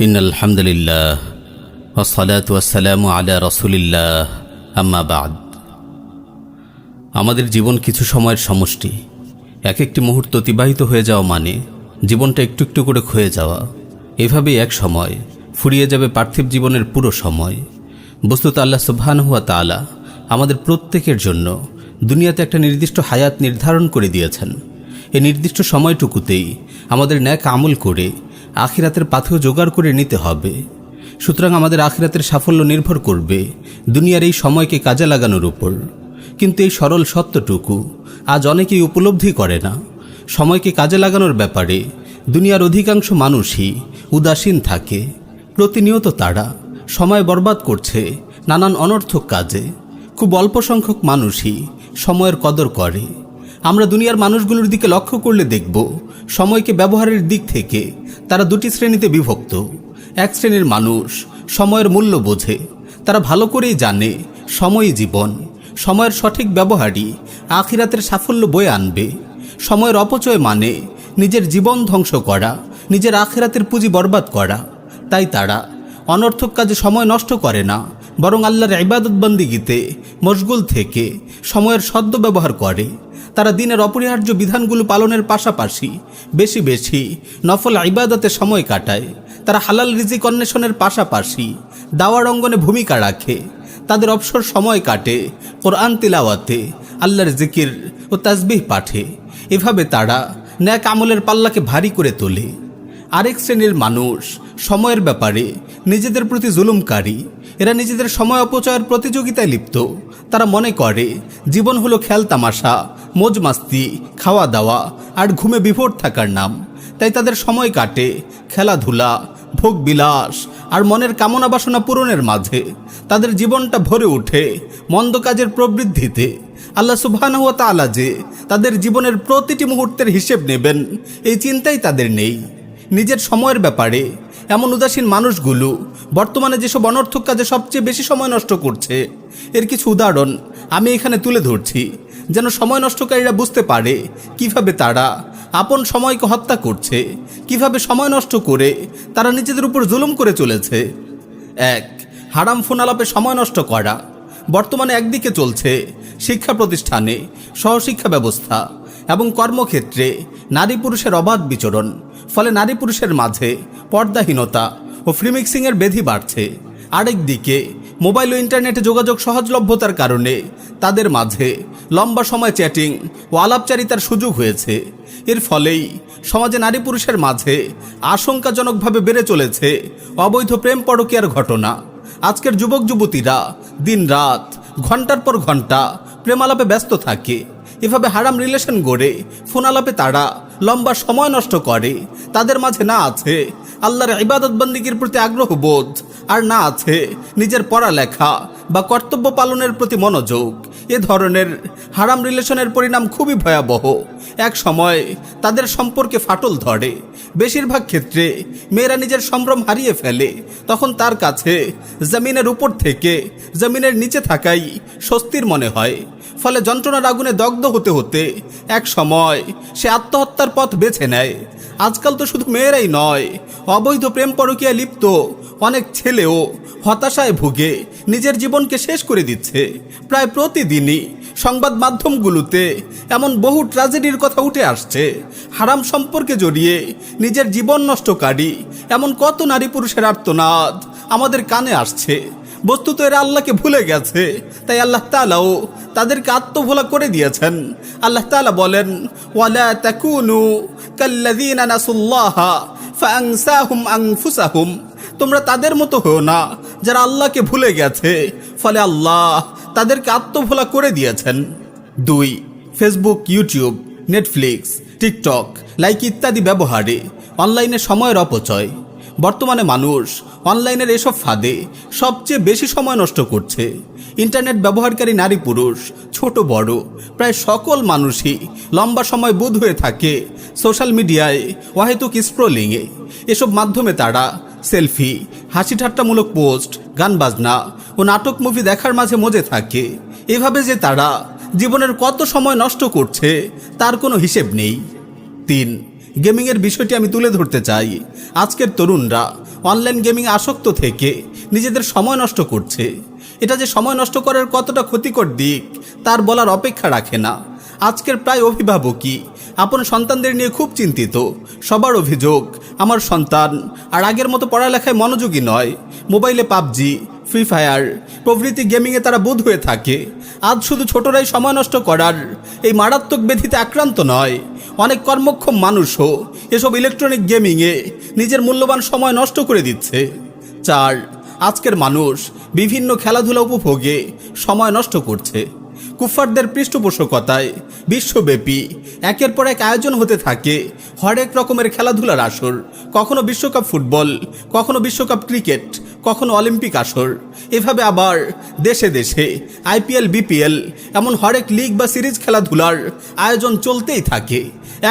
In আলহামদুলিল্লাহ ওসলাত ওয়াসালাম আলা রসুলিল্লাহ আম্মাবাদ আমাদের জীবন কিছু সময়ের সমষ্টি। এক একটি মুহূর্ত অতিবাহিত হয়ে যাওয়া মানে জীবনটা একটু একটু করে ক্ষয়ে যাওয়া। এভাবেই এক সময় ফুরিয়ে যাবে পার্থিব জীবনের পুরো সময়। বস্তুত আল্লাহ সুবহান হুয়া তালা আমাদের প্রত্যেকের জন্য দুনিয়াতে একটা নির্দিষ্ট হায়াত নির্ধারণ করে দিয়েছেন। এই নির্দিষ্ট সময়টুকুতেই আমাদের ন্যাক আমল করে আখিরাতের পাথেও জোগাড় করে নিতে হবে। সুতরাং আমাদের আখিরাতের সাফল্য নির্ভর করবে দুনিয়ার এই সময়কে কাজে লাগানোর উপর। কিন্তু এই সরল সত্যটুকু আজ অনেকেই উপলব্ধি করে না। সময়কে কাজে লাগানোর ব্যাপারে দুনিয়ার অধিকাংশ মানুষই উদাসীন থাকে। প্রতিনিয়ত তারা সময় বরবাদ করছে নানান অনর্থক কাজে। খুব অল্প সংখ্যক মানুষই সময়ের কদর করে। আমরা দুনিয়ার মানুষগুলোর দিকে লক্ষ্য করলে দেখব সময়কে ব্যবহারের দিক থেকে তারা দুটি শ্রেণীতে বিভক্ত। এক শ্রেণির মানুষ সময়ের মূল্য বোঝে, তারা ভালো করেই জানে সময়ই জীবন, সময়ের সঠিক ব্যবহারই আখিরাতের সাফল্য বয়ে আনবে। সময়ের অপচয় মানে নিজের জীবন ধ্বংস করা, নিজের আখিরাতের পুঁজি বরবাদ করা। তাই তারা অনর্থক কাজে সময় নষ্ট করে না, বরং আল্লাহর ইবাদতবন্দিগিতে মশগুল থেকে সময়ের সদ্য ব্যবহার করে। তারা দিনের অপরিহার্য বিধানগুলো পালনের পাশাপাশি বেশি বেশি নফল ইবাদতে সময় কাটায়। তারা হালাল রিজিক অন্বেষণের পাশাপাশি দাওয়ার অঙ্গনে ভূমিকা রাখে। তাদের অবসর সময় কাটে, কোরআন তিলাওয়াতে, আল্লাহর জিকির ও তাজবিহ পাঠে। এভাবে তারা ন্যাক আমলের পাল্লাকে ভারী করে তোলে। আরেক শ্রেণির মানুষ সময়ের ব্যাপারে নিজেদের প্রতি জুলুমকারী, এরা নিজেদের সময় অপচয়ের প্রতিযোগিতায় লিপ্ত। তারা মনে করে, জীবন হলো খেল তামাশা মোজ মাস্তি, খাওয়া দাওয়া আর ঘুমে বিভোর থাকার নাম। তাই তাদের সময় কাটে খেলাধুলা, ভোগ বিলাস আর মনের কামনা বাসনা পূরণের মাঝে। তাদের জীবনটা ভরে ওঠে মন্দ কাজের প্রবৃদ্ধিতে। আল্লাহ সুবহানাহু ওয়া তাআলা যে তাদের জীবনের প্রতিটি মুহূর্তের হিসেব নেবেন, এই চিন্তাই তাদের নেই। নিজের সময়ের ব্যাপারে এমন উদাসীন মানুষগুলো বর্তমানে যেসব অনর্থক কাজে সবচেয়ে বেশি সময় নষ্ট করছে, এর কিছু উদাহরণ আমি এখানে তুলে ধরছি। যেন সময় নষ্টকারীরা বুঝতে পারে কীভাবে তারা আপন সময়কে হত্যা করছে, কীভাবে সময় নষ্ট করে তারা নিজেদের উপর জুলুম করে চলেছে। এক, হারাম ফোন আলাপে সময় নষ্ট করা। বর্তমানে একদিকে চলছে শিক্ষা প্রতিষ্ঠানে সহশিক্ষা ব্যবস্থা এবং কর্মক্ষেত্রে নারী পুরুষের অবাধ বিচরণ, ফলে নারী পুরুষের মাঝে পর্দাহীনতা ও ফ্রিমিক্সিংয়ের বেধি বাড়ছে। আরেকদিকে মোবাইল ও ইন্টারনেটে যোগাযোগ সহজলভ্যতার কারণে তাদের মাঝে লম্বা সময় চ্যাটিং ও আলাপচারিতার সুযোগ হয়েছে। এর ফলেই সমাজে নারী পুরুষের মাঝে আশঙ্কাজনকভাবে বেড়ে চলেছে অবৈধ প্রেম পরকীয়ার ঘটনা। আজকের যুবক যুবতীরা দিন রাত, ঘণ্টার পর ঘণ্টা প্রেমালাপে ব্যস্ত থাকে। এভাবে হারাম রিলেশন গড়ে ফোন আলাপে তারা লম্বা সময় নষ্ট করে। তাদের মাঝে না আছে আল্লাহর ইবাদত বন্দিগির প্রতি আগ্রহ বোধ। আর না আছে নিজের পড়ালেখা বা কর্তব্য পালনের প্রতি মনোযোগ। এ ধরনের হারাম রিলেশনের পরিণাম খুবই ভয়াবহ। এক সময় তাদের সম্পর্কে ফাটল ধরে। বেশিরভাগ ক্ষেত্রে মেয়েরা নিজের সম্ভ্রম হারিয়ে ফেলে। তখন তার কাছে জমিনের উপর থেকে জমিনের নিচে থাকাই স্বস্তির মনে হয়। ফলে যন্ত্রণার আগুনে দগ্ধ হতে হতে এক সময় সে আত্মহত্যার পথ বেছে নেয়। আজকাল তো শুধু মেয়েরাই নয়, অবৈধ প্রেম পরকীয়া লিপ্ত অনেক ছেলেও হতাশায় ভুগে নিজের জীবনকে শেষ করে দিচ্ছে। প্রায় প্রতিদিনই সংবাদ মাধ্যমগুলোতে এমন বহু ট্র্যাজেডির কথা উঠে আসছে। হারাম সম্পর্কে জড়িয়ে নিজের জীবন নষ্টকারী এমন কত নারী পুরুষের আর্তনাদ আমাদের কানে আসছে। বস্তুত এরা আল্লাহকে ভুলে গেছে। তাই আল্লাহ তাআলাও তাদেরকে আত্মভোলা করে দিয়েছেন। আল্লাহ তাআলা বলেন তোমরা তাদের মতো হও না, যারা আল্লাহকে ভুলে গেছে। ফলে আল্লাহ তাদেরকে আত্মভোলা করে দিয়েছেন। দুই Facebook YouTube Netflix TikTok like ইত্যাদি ব্যবহারে অনলাইনে সময়ের অপচয়। বর্তমানে মানুষ অনলাইনের এসব ফাঁদে সবচেয়ে বেশি সময় নষ্ট করছে। ইন্টারনেট ব্যবহারকারী নারী পুরুষ, ছোট, বড়, প্রায় সকল মানুষই লম্বা সময় বোধ হয়ে থাকে সোশ্যাল মিডিয়ায় ওয়াহেতুক স্ক্রোলিংয়ে। এসব মাধ্যমে তারা সেলফি হাসি ঠাট্টামূলক পোস্ট গান বাজনা ও নাটক মুভি দেখার মাঝে মজে থাকে। এভাবে যে তারা জীবনের কত সময় নষ্ট করছে তার কোনো হিসেব নেই। তিন গেমিংয়ের বিষয়টি আমি তুলে ধরতে চাই। আজকের তরুণরা অনলাইন গেমিং আসক্ত থেকে নিজেদের সময় নষ্ট করছে। এটা যে সময় নষ্ট করার কতটা ক্ষতিকর দিক, তার বলার অপেক্ষা রাখে না। আজকের প্রায় অভিভাবকই আপন সন্তানদের নিয়ে খুব চিন্তিত। সবার অভিযোগ, আমার সন্তান আর আগের মতো পড়ালেখায় মনোযোগী নয়। মোবাইলে পাবজি ফ্রি ফায়ার প্রভৃতি গেমিংয়ে তারা বোধ হয়ে থাকে। আজ শুধু ছোটরাই সময় নষ্ট করার এই মারাত্মক ব্যাধিতে আক্রান্ত নয়। অনেক কর্মক্ষম মানুষও এসব ইলেকট্রনিক গেমিংয়ে নিজের মূল্যবান সময় নষ্ট করে দিচ্ছে। চার, আজকের মানুষ বিভিন্ন খেলাধুলা উপভোগে সময় নষ্ট করছে। কুফারদের পৃষ্ঠপোষকতায় বিশ্বব্যাপী একের পর এক আয়োজন হতে থাকে হরেক রকমের খেলাধুলার আসর। কখনো বিশ্বকাপ ফুটবল, কখনো বিশ্বকাপ ক্রিকেট কখনো অলিম্পিক আসর, এভাবে আবার দেশে দেশে, আইপিএল, বিপিএল, এমন হরেক লিগ বা সিরিজ খেলাধুলার আয়োজন চলতেই থাকে।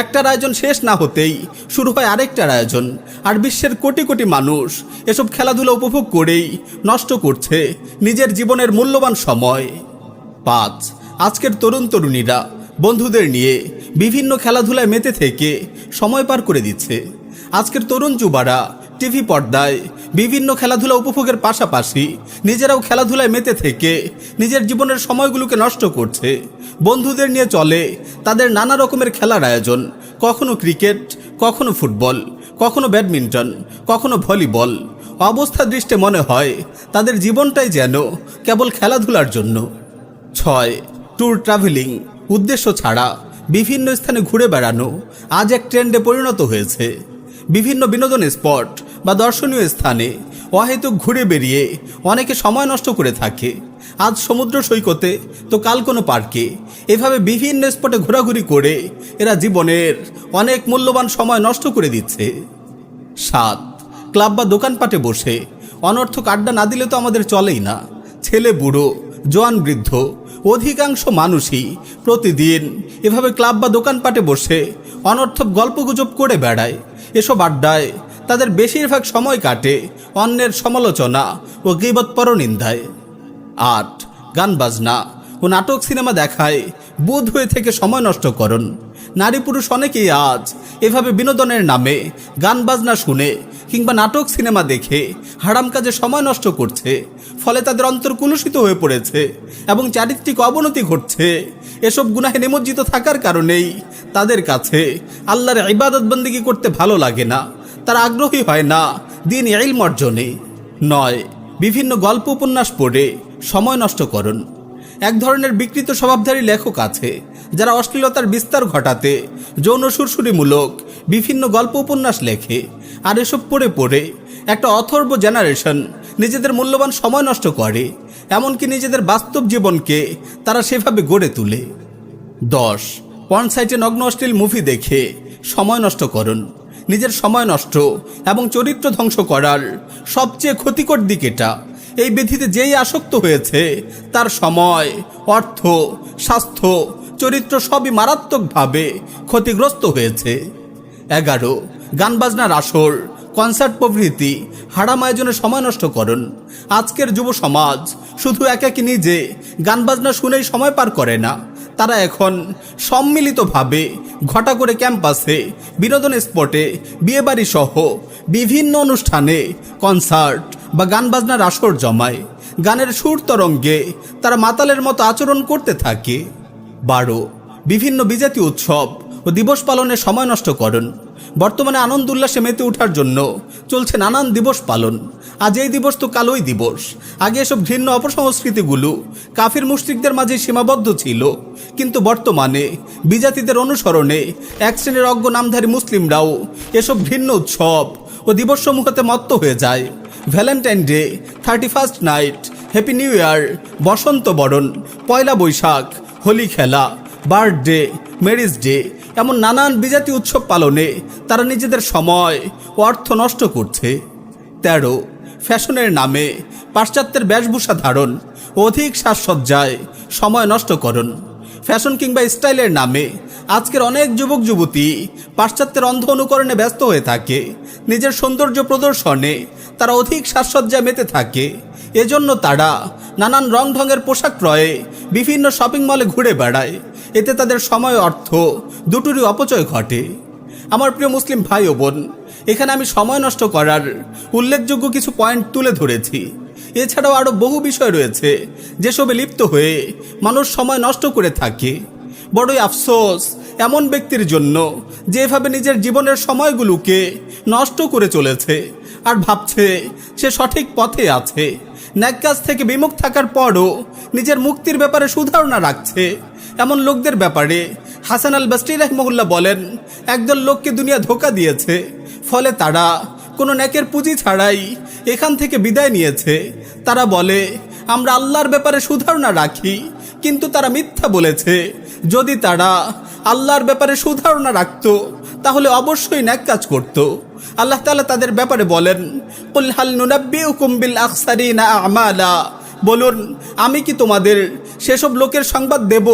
একটার আয়োজন শেষ না হতেই শুরু হয় আরেকটার আয়োজন, আর বিশ্বের কোটি কোটি মানুষ এসব খেলাধুলা উপভোগ করেই নষ্ট করছে নিজের জীবনের মূল্যবান সময়। পাঁচ, আজকের তরুণ তরুণীরা বন্ধুদের নিয়ে বিভিন্ন খেলাধুলায় মেতে থেকে সময় পার করে দিচ্ছে। আজকের তরুণ যুবারা টিভি পর্দায় বিভিন্ন খেলাধুলা উপভোগের পাশাপাশি নিজেরাও খেলাধুলায় মেতে থেকে নিজের জীবনের সময়গুলোকে নষ্ট করছে। বন্ধুদের নিয়ে চলে, তাদের নানা রকমের খেলার আয়োজন। কখনো ক্রিকেট, কখনো ফুটবল, কখনো ব্যাডমিন্টন, কখনো ভলিবল। অবস্থা দৃষ্টে মনে হয়, তাদের জীবনটাই যেন কেবল খেলাধুলার জন্য। ছয়, ট্যুর ট্রাভেলিং, উদ্দেশ্য ছাড়া বিভিন্ন স্থানে ঘুরে বেড়ানো আজ এক ট্রেন্ডে পরিণত হয়েছে। বিভিন্ন বিনোদন স্পট বা দর্শনীয় স্থানে অহেতুক ঘুরে বেরিয়ে অনেকে সময় নষ্ট করে থাকে। আজ সমুদ্র সৈকতে, তো কাল কোনো পার্কে। এভাবে বিভিন্ন স্পটে ঘোরাঘুরি করে এরা জীবনের অনেক মূল্যবান সময় নষ্ট করে দিচ্ছে। সাত, ক্লাব বা দোকানপাটে বসে অনর্থক আড্ডা না দিলে তো আমাদের চলেই না। ছেলে, বুড়ো, জোয়ান, বৃদ্ধ, অধিকাংশ মানুষই প্রতিদিন এভাবে ক্লাব বা দোকানপাটে বসে অনর্থক গল্পগুজব করে বেড়ায়। এসব আড্ডায় তাদের বেশিরভাগ সময় কাটে অন্যের সমালোচনা ও গিবত নিন্দায়। আট, গান বাজনা ও নাটক সিনেমা দেখায়, বোধ হয়ে থেকে সময় নষ্ট করুন। নারী পুরুষ অনেকেই আজ এভাবে বিনোদনের নামে গান বাজনা শুনে কিংবা নাটক সিনেমা দেখে হারাম কাজে সময় নষ্ট করছে, ফলে তাদের অন্তর কুলুষিত হয়ে পড়েছে এবং চারিত্রিক অবনতি ঘটছে। এসব গুনাহে নিমজ্জিত থাকার কারণেই তাদের কাছে আল্লাহর ইবাদত বন্দিগি করতে ভালো লাগে না। তারা আগ্রহী হয় না, দিন ইলম অর্জনে। নয়, বিভিন্ন গল্প উপন্যাস পড়ে সময় নষ্ট করুন। এক ধরনের বিকৃত স্বভাবধারী লেখক আছে, যারা অশ্লীলতার বিস্তার ঘটাতে, যৌন সুরসুরিমূলক, বিভিন্ন গল্প উপন্যাস লেখে, আর এসব পড়ে পড়ে একটা অথর্ব জেনারেশন নিজেদের মূল্যবান সময় নষ্ট করে, এমনকি নিজেদের বাস্তব জীবনকে তারা সেভাবে গড়ে তোলে। দশ পর্ন সাইটে নগ্ন অশ্লীল মুভি দেখে সময় নষ্ট করুন। নিজের সময় নষ্ট এবং চরিত্র ধ্বংস করার সবচেয়ে ক্ষতিকর দিক এটা। এই বিধিতে যেই আসক্ত হয়েছে, তার সময়, অর্থ, স্বাস্থ্য, চরিত্র সবই মারাত্মকভাবে ক্ষতিগ্রস্ত হয়েছে। এগারো গান বাজনার আসর, কনসার্ট প্রভৃতি হারাম আয়োজনে সময় নষ্ট করুন আজকের যুব সমাজ শুধু একাকি নিজে গান বাজনা শুনেই সময় পার করে না। তারা এখন সম্মিলিতভাবে ঘটা করে ক্যাম্পাসে, বিনোদন স্পটে, বিয়েবাড়ি সহ বিভিন্ন অনুষ্ঠানে কনসার্ট বা গান বাজনার আসর জমায়। গানের সুর তরঙ্গে তারা মাতালের মতো আচরণ করতে থাকে। বারো, বিভিন্ন বিজাতি উৎসব ও দিবস পালনে সময় নষ্ট করেন। বর্তমানে আনন্দ উল্লাসে মেতে ওঠার জন্য চলছে নানান দিবস পালন। আজ এই দিবস তো কালোই দিবস। আগে এসব ঘৃণ্য অপসংস্কৃতিগুলো কাফির মুশরিকদের মাঝে সীমাবদ্ধ ছিল। কিন্তু বর্তমানে বিজাতিদের অনুসরণে এক শ্রেণির অজ্ঞ নামধারী মুসলিমরাও এসব ঘৃণ্য উৎসব ও দিবস দিবসসমূহতে মত্ত হয়ে যায়। Valentine day thirty first night, happy new year, Basanta Baran, Pohela Boishakh, Holi খেলা, বার্থডে ম্যারিজ ডে এমন নানান বিজাতি উৎসব পালনে তারা নিজেদের সময় ও অর্থ নষ্ট করছে। তেরো ফ্যাশনের নামে পাশ্চাত্যের বেশভূষা ধারণ, অধিক সাজসজ্জায় সময় নষ্ট করুন। ফ্যাশন কিংবা স্টাইলের নামে আজকের অনেক যুবক, যুবতী পাশ্চাত্যের অন্ধ অনুকরণে ব্যস্ত হয়ে থাকে। নিজের সৌন্দর্য প্রদর্শনে তারা অধিক সাজসজ্জায় মেতে থাকে। এজন্য তারা নানান রং ঢঙের পোশাক ক্রয়ে বিভিন্ন শপিং মলে ঘুরে বেড়ায়। এতে তাদের সময়, অর্থ দুটোরই অপচয় ঘটে। আমার প্রিয় মুসলিম ভাই ও বোন এখানে আমি সময় নষ্ট করার উল্লেখযোগ্য কিছু পয়েন্ট তুলে ধরেছি। এছাড়াও আরও বহু বিষয় রয়েছে, যেসবে লিপ্ত হয়ে মানুষ সময় নষ্ট করে থাকে। বড়ই আফসোস এমন ব্যক্তির জন্য যে এভাবে নিজের জীবনের সময়গুলোকে নষ্ট করে চলেছে আর ভাবছে সে সঠিক পথে আছে। ন্যাক কাজ থেকে বিমুখ থাকার পরও নিজের মুক্তির ব্যাপারে সুধারণা রাখছে। এমন লোকদের ব্যাপারে হাসান আল বাস্টি রহমুল্লাহ বলেন, একদল লোককে দুনিয়া ধোকা দিয়েছে ফলে তারা কোনো ন্যাকের পুঁজি ছাড়াই এখান থেকে বিদায় নিয়েছে। তারা বলে, আমরা আল্লাহর ব্যাপারে সুধারণা রাখি, কিন্তু তারা মিথ্যা বলেছে। যদি তারা আল্লাহর ব্যাপারে সুধারণা রাখত, তাহলে অবশ্যই ন্যাক কাজ করত। আল্লাহ তালা তাদের ব্যাপারে বলেন, কুল হাল নুনাব্বিউকুম বিল আখসারিনা আমালা? বলুন, আমি কি তোমাদের সেসব লোকের সংবাদ দেব,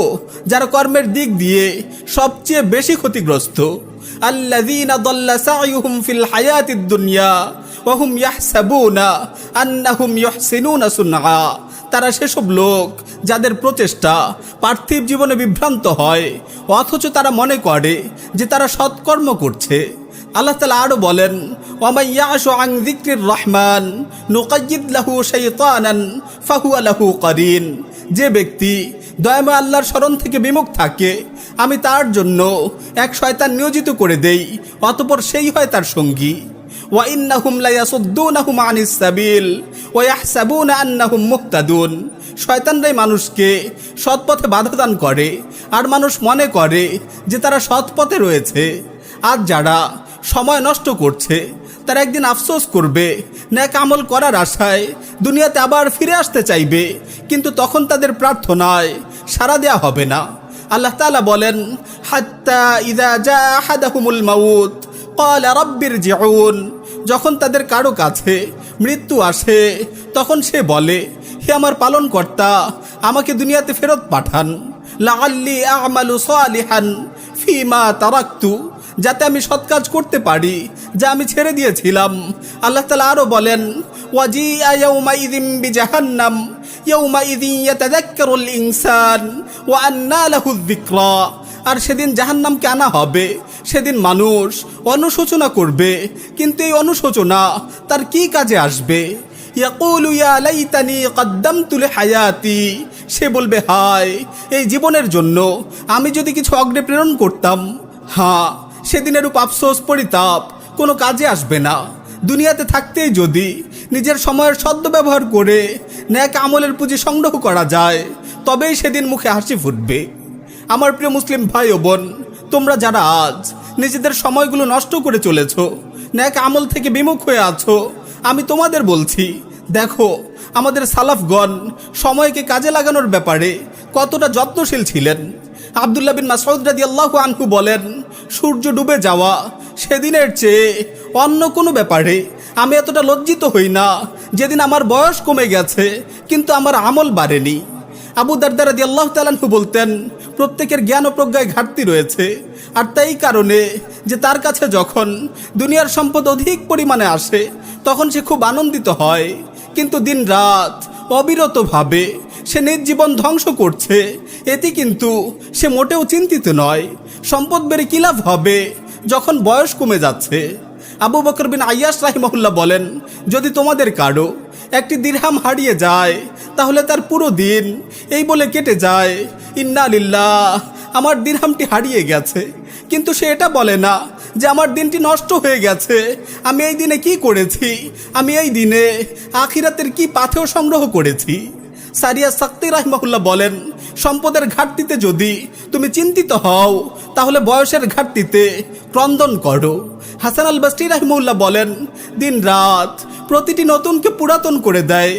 যারা কর্মের দিক দিয়ে সবচেয়ে বেশি ক্ষতিগ্রস্ত? আল্লাযীনা দাল্লা সাইয়ুহুম ফিল হায়াতিদ দুনিয়া ওয়া হুম ইয়াহসাবুনা আন্নাহুম ইউহসিনুনা তারা সেসব লোক যাদের প্রচেষ্টা পার্থিব জীবনে বিভ্রান্ত হয়, অথচ তারা মনে করে যে তারা সৎকর্ম করছে। আল্লাহ তালা আরও বলেন রহমান লাহু ফাহুয়া লাহু করিন। যে ব্যক্তি দয়াময় আল্লাহর স্মরণ থেকে বিমুখ থাকে, আমি তার জন্য এক শয়তান নিয়োজিত করে দেই, অতপর সেই হয় তার সঙ্গী। ওয়াইন্নাহুম লায়াসুদ্দুনাহুম আনিস সাবিল ওয়াহসাবুনা আন্নাহুম মুহতাদুন। শয়তানরাই মানুষকে সৎপথে বাধা দান করে, আর মানুষ মনে করে যে তারা সৎপথে রয়েছে, আর যারা সময় নষ্ট করছে তারা একদিন আফসোস করবে, ন্যাক আমল করার আশায় দুনিয়াতে আবার ফিরে আসতে চাইবে, কিন্তু তখন তাদের প্রার্থনায় সারা দেয়া হবে না। আল্লাহ তালা বলেন, হাত্তা ইদা যা হাদাহুমুল মাউত কল রব্বির জিউন যখন তাদের কারও কাছে মৃত্যু আসে, তখন সে বলে, হে আমার পালনকর্তা, আমাকে দুনিয়াতে ফেরত পাঠান। লাল্লি আমালু ফিমা তারাক্তু, যাতে আমি সৎ কাজ করতে পারি যা আমি ছেড়ে দিয়েছিলাম। আল্লাহ তালা আরও বলেন লাহু যিকরা। আর সেদিন জাহান্নামকে আনা হবে, সেদিন মানুষ অনুশোচনা করবে, কিন্তু এই অনুশোচনা তার কি কাজে আসবে? হায়াতি সে বলবে, হায়, এই জীবনের জন্য আমি যদি কিছু অগ্রে প্রেরণ করতাম হ্যাঁ সেদিনের উপ আফসোস, পরিতাপ কোনো কাজে আসবে না। দুনিয়াতে থাকতেই যদি নিজের সময়ের সদ্ব্যবহার করে ন্যাক আমলের পুঁজি সংগ্রহ করা যায়, তবেই সেদিন মুখে হাসি ফুটবে। আমার প্রিয় মুসলিম ভাই ও বোন, তোমরা যারা আজ নিজেদের সময়গুলো নষ্ট করে চলেছ, ন্যাক আমল থেকে বিমুখ হয়ে আছো, আমি তোমাদের বলছি, দেখো, আমাদের সালাফগণ সময়কে কাজে লাগানোর ব্যাপারে কতটা যত্নশীল ছিলেন। আবদুল্লাহ বিন মাসউদ রাদিয়াল্লাহু আনহু বলেন, সূর্য ডুবে যাওয়া সেদিনের চেয়ে অন্য কোনো ব্যাপারে আমি এতটা লজ্জিত হই না। যেদিন আমার বয়স কমে গেছে, কিন্তু আমার আমল বাড়েনি। আবু দারদার রাদি আল্লাহ তালানহু বলতেন, প্রত্যেকের জ্ঞান ও প্রজ্ঞায় ঘাটতি রয়েছে, আর তাই কারণে যে তার কাছে যখন দুনিয়ার সম্পদ অধিক পরিমাণে আসে, তখন সে খুব আনন্দিত হয়। কিন্তু দিন রাত অবিরতভাবে সে নিজ জীবন ধ্বংস করছে। এতে কিন্তু সে মোটেও চিন্তিত নয়। সম্পদ বেড়ে কী লাভ হবে যখন বয়স কমে যাচ্ছে? আবু বকর বিন আয়াস রাহিমহুল্লাহ বলেন, যদি তোমাদের কারও একটি দিরহাম হারিয়ে যায়, তাহলে তার পুরো দিন এই বলে কেটে যায়, ইন্না লিল্লাহ, আমার দিরহামটি হারিয়ে গেছে। কিন্তু সে এটা বলে না যে আমার দিনটি নষ্ট হয়ে গেছে। আমি এই দিনে কি করেছি? আমি এই দিনে আখিরাতের কি পাথেও সংগ্রহ করেছি? সারিয়া সাক্তি রাহমাহুল্লাহ বলেন, সম্পদের ঘাটতিতে যদি তুমি চিন্তিত হও, তাহলে বয়সের ঘাটতিতে ক্রন্দন করো। হাসান আল বাস্টি রাহমুল্লাহ বলেন, দিন রাত প্রতিটি নতুনকে পুরাতন করে দেয়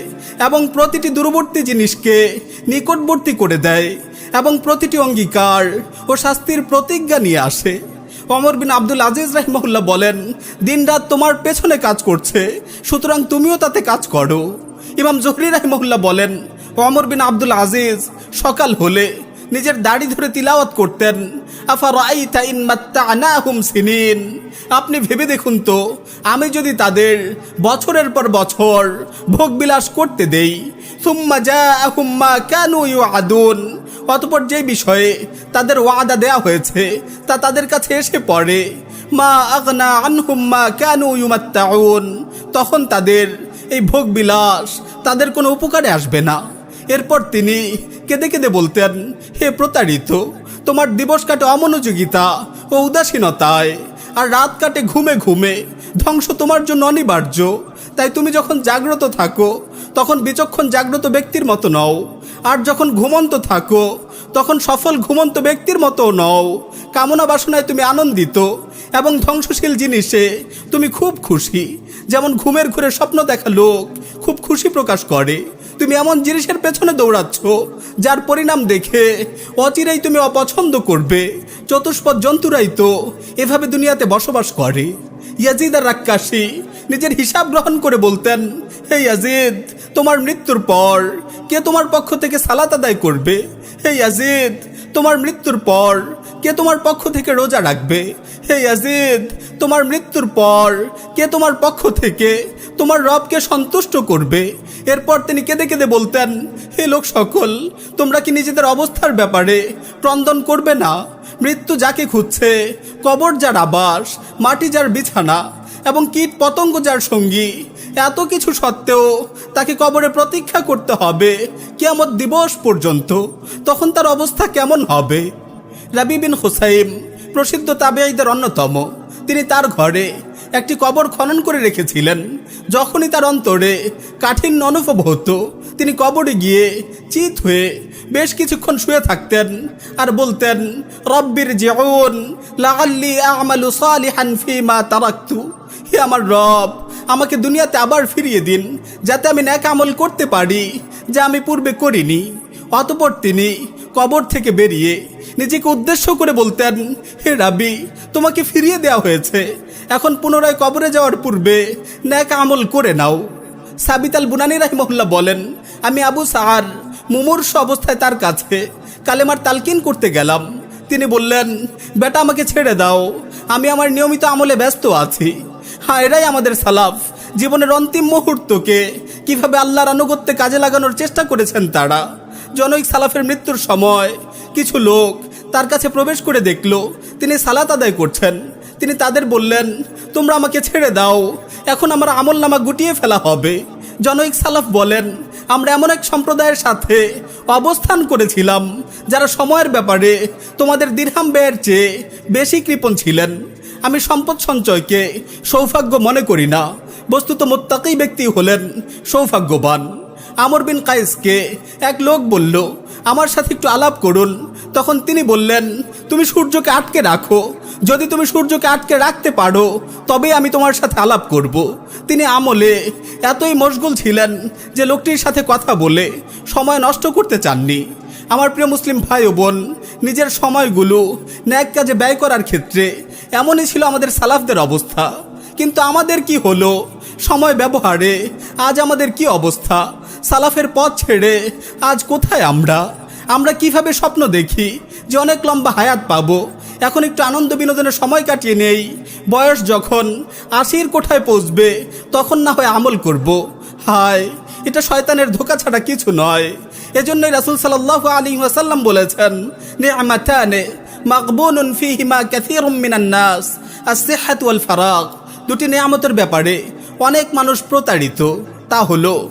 এবং প্রতিটি দূরবর্তী জিনিসকে নিকটবর্তী করে দেয় এবং প্রতিটি অঙ্গীকার ও শাস্তির প্রতিজ্ঞা নিয়ে আসে। অমর বিন আব্দুল আজিজ রাহমহুল্লাহ বলেন দিনরাত তোমার পেছনে কাজ করছে, সুতরাং তুমিও তাতে কাজ করো। ইমাম জহরি রাহমহুল্লাহ বলেন অমর বিন আব্দুল আজিজ সকাল হলে নিজের দাড়ি ধরে তিলাওয়াত করতেন। আপনি ভেবে দেখুন তো, আমি যদি তাদের বছরের পর বছর ভোগবিলাস করতে দেই, সুম্মা জাআহুম মা কানু ইউআদুন। অতপর যে বিষয়ে তাদের ওয়াদা দেয়া হয়েছে, তা তাদের কাছে এসে পড়ে, মা আগনা আনহুম মা কেন ইউমাত্তাউন। তখন তাদের এই ভোগ বিলাস তাদের কোনো উপকারে আসবে না। এরপর তিনি কেঁদে কেঁদে বলতেন, হে প্রতারিত, তোমার দিবস কাটে অমনোযোগিতা ও উদাসীনতায়, আর রাত কাটে ঘুমে ঘুমে। ধ্বংস তোমার জন্য অনিবার্য। তাই তুমি যখন জাগ্রত থাকো, তখন বিচক্ষণ জাগ্রত ব্যক্তির মতো নও। আর যখন ঘুমন্ত থাকো, তখন সফল ঘুমন্ত ব্যক্তির মতো নও। কামনা বাসনায় তুমি আনন্দিত এবং ধ্বংসশীল জিনিসে তুমি খুব খুশি। যেমন ঘুমের ঘুরে স্বপ্ন দেখা লোক খুব খুশি প্রকাশ করে। তুমি এমন জিনিসের পেছনে দৌড়াচ্ছ, যার পরিণাম দেখে অচিরেই তুমি অপছন্দ করবে। চতুষ্পদ জন্তুরাই তো এভাবে দুনিয়াতে বসবাস করে। ইয়াজিদ আর রাক্কাশি নিজের হিসাব গ্রহণ করে বলতেন, হে ইয়াজিদ, তোমার মৃত্যুর পর কে তোমার পক্ষ থেকে সালাত আদায় করবে? হে ইয়াজিদ, তোমার মৃত্যুর পর কে তোমার পক্ষ থেকে রোজা রাখবে? হে ইয়াজিদ, তোমার মৃত্যুর পর কে তোমার পক্ষ থেকে তোমার রবকে সন্তুষ্ট করবে? এরপর তিনি কেঁদে কেঁদে বলতেন, হে লোক সকল, তোমরা কি নিজেদের অবস্থার ব্যাপারে ক্রন্দন করবে না? মৃত্যু যাকে খুঁজছে, কবর যার আবাস, মাটি যার বিছানা এবং কীট পতঙ্গ যার সঙ্গী, এত কিছু সত্ত্বেও তাকে কবরে প্রতীক্ষা করতে হবে। কিয়ামত দিবস পর্যন্ত, তখন তার অবস্থা কেমন হবে? রাবি বিন হুসাইম, প্রসিদ্ধ তাবেঈদের অন্যতম। তিনি তার ঘরে একটি কবর খনন করে রেখেছিলেন। যখনই তার অন্তরে কাঠিন্য অনুভব হতো, তিনি কবরে গিয়ে চিত হয়ে বেশ কিছুক্ষণ শুয়ে থাকতেন আর বলতেন রব্বির জিউন আমালু তারাক্তু। হে আমার রব, আমাকে দুনিয়াতে আবার ফিরিয়ে দিন, যাতে আমি ন্যাক আমল করতে পারি যা আমি পূর্বে করিনি। অতপর তিনি কবর থেকে বেরিয়ে নিজেকে উদ্দেশ্য করে বলতেন হে রাবি, তোমাকে ফিরিয়ে দেওয়া হয়েছে। এখন পুনরায় কবরে যাওয়ার পূর্বে ন্যাক আমল করে নাও। সাবিত আল বুনানি রাহিমহুল্লাহ বলেন, আমি আবু সাহার মুমূর্ষ অবস্থায় তার কাছে কালেমার তালকিন করতে গেলাম। তিনি বললেন, বেটা, আমাকে ছেড়ে দাও। আমি আমার নিয়মিত আমলে ব্যস্ত আছি। হ্যাঁ এরাই আমাদের সালাফ। জীবনের অন্তিম মুহূর্তকে কীভাবে আল্লাহর আনুগত্যে কাজে লাগানোর চেষ্টা করেছেন তারা। জনৈক সালাফের মৃত্যুর সময় কিছু লোক তার কাছে প্রবেশ করে দেখল। তিনি সালাত আদায় করছেন। তিনি তাদের বললেন, তোমরা আমাকে ছেড়ে দাও। এখন আমার আমল নামা গুটিয়ে ফেলা হবে। জনৈক সালাফ বলেন, আমরা এমন এক সম্প্রদায়ের সাথে অবস্থান করেছিলাম, যারা সময়ের ব্যাপারে তোমাদের দীর্হাম ব্যয়ের চেয়ে বেশি কৃপণ ছিলেন। আমি সম্পদ সঞ্চয়কে সৌভাগ্য মনে করি না। বস্তুত মোত্তাকি ব্যক্তি হলেন সৌভাগ্যবান। আমর বিন কায়েসকে এক লোক বলল আমার সাথে একটু আলাপ করুন। তখন তিনি বললেন, তুমি সূর্যকে আটকে রাখো। যদি তুমি সূর্যকে আটকে রাখতে পারো, তবেই আমি তোমার সাথে আলাপ করব। তিনি আমলে এতই মশগুল ছিলেন যে লোকটির সাথে কথা বলে সময় নষ্ট করতে চাননি। আমার প্রিয় মুসলিম ভাই ও বোন, নিজের সময়গুলো ন্যাক কাজে ব্যয় করার ক্ষেত্রে এমনই ছিল আমাদের সালাফদের অবস্থা। কিন্তু আমাদের কি হলো? সময় ব্যবহারে আজ আমাদের কি অবস্থা? সালাফের পথ ছেড়ে আজ কোথায় আমরা? আমরা কীভাবে স্বপ্ন দেখি যে অনেক লম্বা হায়াত পাবো? এখন একটু আনন্দ বিনোদনের সময় কাটিয়ে নেই। বয়স যখন আশির কোঠায় পৌঁছবে, তখন না হয় আমল করব। হায়, এটা শয়তানের ধোকা ছাড়া কিছু নয়। এজন্যই রাসুল সাল্লাহ আলী ওয়াসাল্লাম বলেছেন, নি'মাতানে মাকবুনুন ফিহিমা কাসীরুম মিনান নাস, আস-সিহহাত ওয়াল ফারাগ। দুটি নিয়ামতের ব্যাপারে অনেক মানুষ প্রতারিত। তা হলো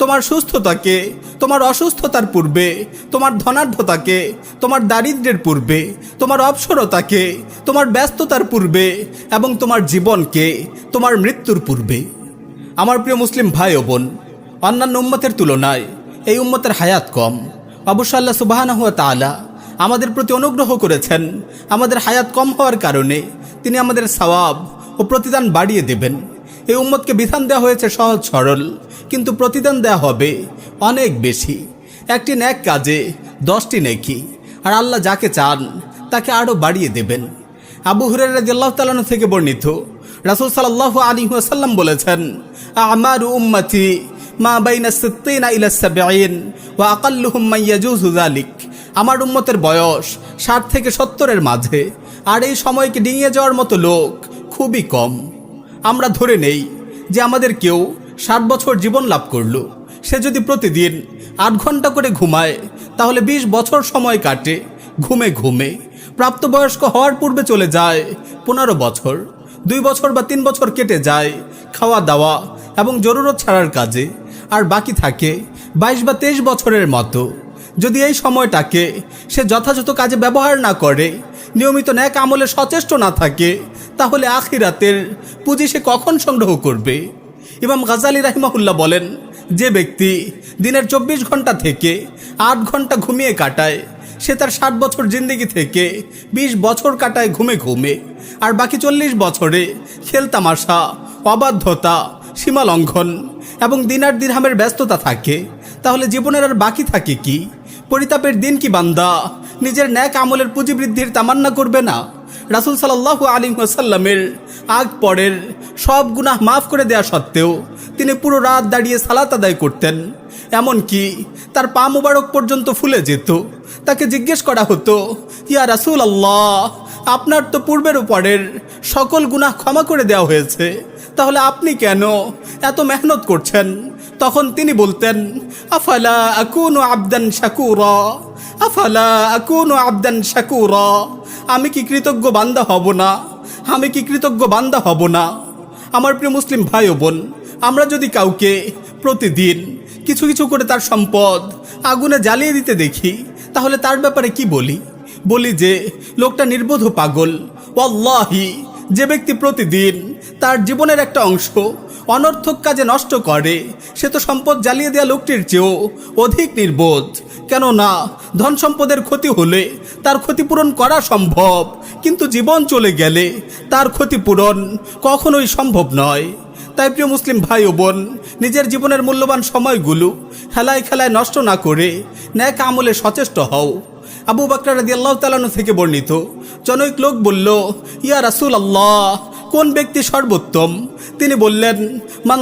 তোমার সুস্থতাকে, তোমার অসুস্থতার পূর্বে, তোমার ধনাঢ্যতাকে, তোমার দারিদ্র্যের পূর্বে, তোমার অবসরতাকে তোমার ব্যস্ততার পূর্বে এবং তোমার জীবনকে, তোমার মৃত্যুর পূর্বে। আমার প্রিয় মুসলিম ভাই ও বোন, অন্যান্য উম্মতের তুলনায় এই উম্মতের হায়াত কম। অবশ্য আল্লাহ সুবাহানা হুয়া তালা আমাদের প্রতি অনুগ্রহ করেছেন, আমাদের হায়াত কম হওয়ার কারণে তিনি আমাদের সওয়াব ও প্রতিদান বাড়িয়ে দেবেন। এই উম্মতকে বিধান দেওয়া হয়েছে সহজ সরল, কিন্তু প্রতিদান দেওয়া হবে অনেক বেশি। একটি ন্যাক কাজে, দশটি নেকি, আর আল্লাহ যাকে চান, তাকে আরও বাড়িয়ে দেবেন। আবু হুরের রাজিয়াল্লাহ তালানু থেকে বর্ণিত, রাসুল সাল্লাহ আলী ওয়াসাল্লাম বলেছেন, আমার উম্মতি মা বাইনা সিত্তিনা ইলা সাবঈন, ওয়া আকাল্লুহুম মান ইয়াজুজু যালিক। আমার উম্মতের বয়স ষাট থেকে সত্তরের মাঝে, আর এই সময়কে ডিঙিয়ে যাওয়ার মতো লোক খুবই কম। আমরা ধরে নেই যে আমাদের কেউ ষাট বছর জীবন লাভ করল। সে যদি প্রতিদিন আট ঘণ্টা করে ঘুমায়, তাহলে ২০ বছর সময় কাটে, ঘুমে ঘুমে। প্রাপ্তবয়স্ক হওয়ার পূর্বে চলে যায় পনেরো বছর, দুই বছর বা তিন বছর কেটে যায় খাওয়া দাওয়া এবং জরুরত ছাড়ার কাজে। আর বাকি থাকে বাইশ বা তেইশ বছরের মতো। যদি এই সময়টাকে সে যথাযথ কাজে ব্যবহার না করে নিয়মিত ন্যাক আমলে সচেষ্ট না থাকে, তাহলে আখিরাতের পুঁজি সে কখন সংগ্রহ করবে? ইমাম গাজালি রাহিমাহুল্লাহ বলেন, যে ব্যক্তি দিনের চব্বিশ ঘণ্টা থেকে আট ঘণ্টা ঘুমিয়ে কাটায়, সে তার ষাট বছর জিন্দিগি থেকে ২০ বছর কাটায় ঘুমে ঘুমে, আর বাকি চল্লিশ বছরে খেলতামাশা অবাধ্যতা, সীমালঙ্ঘন এবং দিনার দিরহামের ব্যস্ততা থাকে, তাহলে জীবনের আর বাকি থাকে কি? পরিতাপের দিন কি বান্দা? নিজের ন্যাক আমলের পুঁজি বৃদ্ধির তামান্না করবে না। রাসুল সাল্লাহ আলী ওসাল্লামের আগ পরের সব গুনাহ মাফ করে দেয়া সত্ত্বেও তিনি পুরো রাত দাঁড়িয়ে সালাত আদায় করতেন। এমনকি তার পা মুবারক পর্যন্ত ফুলে যেত। তাকে জিজ্ঞেস করা হতো, ইয়া রাসুল আল্লাহ আপনার তো পূর্বের উপরের সকল গুনাহ ক্ষমা করে দেওয়া হয়েছে। তাহলে আপনি কেন এত মেহনত করছেন? তখন তিনি বলতেন, আফালা আকুনু আবদান শাকুরা? আফালা আকুনু আবদান শাকুরা? আমি কি কৃতজ্ঞ বান্দা হব না? আমি কি কৃতজ্ঞ বান্দা হব না? আমার প্রিয় মুসলিম ভাই ও বোন, আমরা যদি কাউকে প্রতিদিন কিছু কিছু করে তার সম্পদ আগুনে জ্বালিয়ে দিতে দেখি, তাহলে তার ব্যাপারে কি বলি? বলি যে, লোকটা নির্বোধ পাগল। ওয়াল্লাহি, যে ব্যক্তি প্রতিদিন তার জীবনের একটা অংশ অনর্থক কাজে নষ্ট করে। সে তো সম্পদ জ্বালিয়ে দেওয়া লোকটির চেয়েও অধিক নির্বোধ। কেননা, ধন সম্পদের ক্ষতি হলে তার ক্ষতিপূরণ করা সম্ভব, কিন্তু জীবন চলে গেলে তার ক্ষতিপূরণ কখনোই সম্ভব নয়। তাই প্রিয় মুসলিম ভাই ও বোন, নিজের জীবনের মূল্যবান সময়গুলো খেলায় খেলায় নষ্ট না করে ন্যাক আমলে সচেষ্ট হও। আবু বাকর রাদি আল্লাহ তালানু থেকে বর্ণিত, জনৈক লোক বলল, ইয়া রাসুল আল্লাহ কোন ব্যক্তি সর্বোত্তম? তিনি বললেন, মান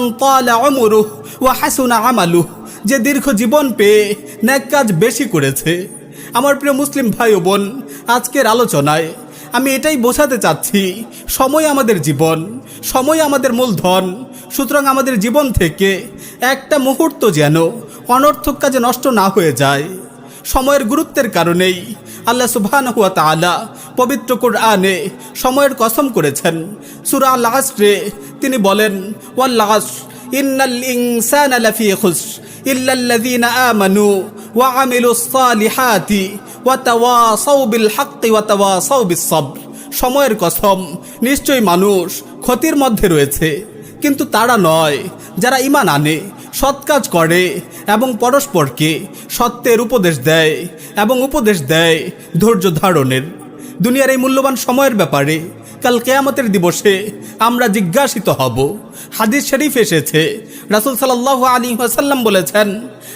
অমরুহ ও হাসুনা আমালু যে দীর্ঘ জীবন পেয়ে ন্যাক কাজ বেশি করেছে। আমার প্রিয় মুসলিম ভাই ও বোন, আজকের আলোচনায় আমি এটাই বোঝাতে চাচ্ছি, সময় আমাদের জীবন, সময় আমাদের মূলধন, সুতরাং আমাদের জীবন থেকে একটা মুহূর্ত যেন অনর্থক কাজে নষ্ট না হয়ে যায়। সময়ের গুরুত্বের কারণেই আল্লাহ তাআলা পবিত্র কোরআনে সময়ের কসম করেছেন। সুরা আসরে তিনি বলেন ওয়া ওয়া বিল ওয়া সময়ের কসম, নিশ্চয়ই মানুষ ক্ষতির মধ্যে রয়েছে, কিন্তু তারা নয়, যারা ইমান আনে। সৎ কাজ করে এবং পরস্পরকে সত্যের উপদেশ দেয় এবং উপদেশ দেয় ধৈর্য ধারণের দুনিয়ার এই মূল্যবান সময়ের ব্যাপারে কাল কেয়ামতের দিবসে আমরা জিজ্ঞাসিত হব হাদিস শরীফ এসেছে রাসুল সাল্লাহ আলী ওয়াসাল্লাম বলেছেন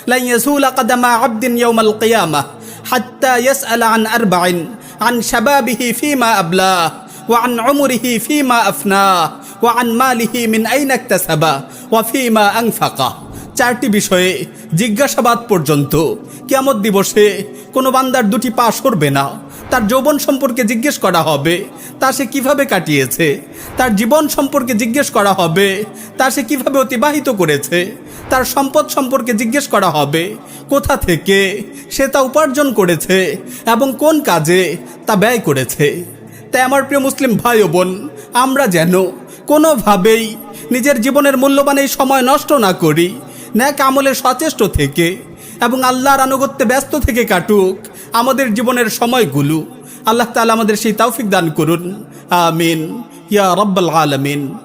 লাই ইয়াসুল আকাদামা আবদিন ইয়াউমাল কিয়ামাহ হাত্তা ইয়াসআলা আন আরবাইন আন শাবাবিহি ফিমা আবলাহ وعن عمره فيما أفناه وعن ماله من أين اكتسبه وفيما أنفقه চারটি বিষয়ে জিজ্ঞাসাবাদ পর্যন্ত। কিয়ামত দিবসে কোনো বান্দার দুটি পা সরবে না। তার যৌবন সম্পর্কে জিজ্ঞেস করা হবে, তা সে কীভাবে কাটিয়েছে? তার জীবন সম্পর্কে জিজ্ঞেস করা হবে, তা সে কীভাবে অতিবাহিত করেছে? তার সম্পদ সম্পর্কে জিজ্ঞেস করা হবে, কোথা থেকে সে তা উপার্জন করেছে এবং কোন কাজে তা ব্যয় করেছে? তাই আমার প্রিয় মুসলিম ভাই ও বোন, আমরা যেন কোনোভাবেই নিজের জীবনের মূল্যবান এই সময় নষ্ট না করি ন্যাক আমলে সচেষ্ট থেকে এবং আল্লাহর আনুগত্যে ব্যস্ত থেকে কাটুক আমাদের জীবনের সময়গুলো। আল্লাহ তালা আমাদের সেই তৌফিক দান করুন। আমিন। ইয়া রব্বাল আলমিন।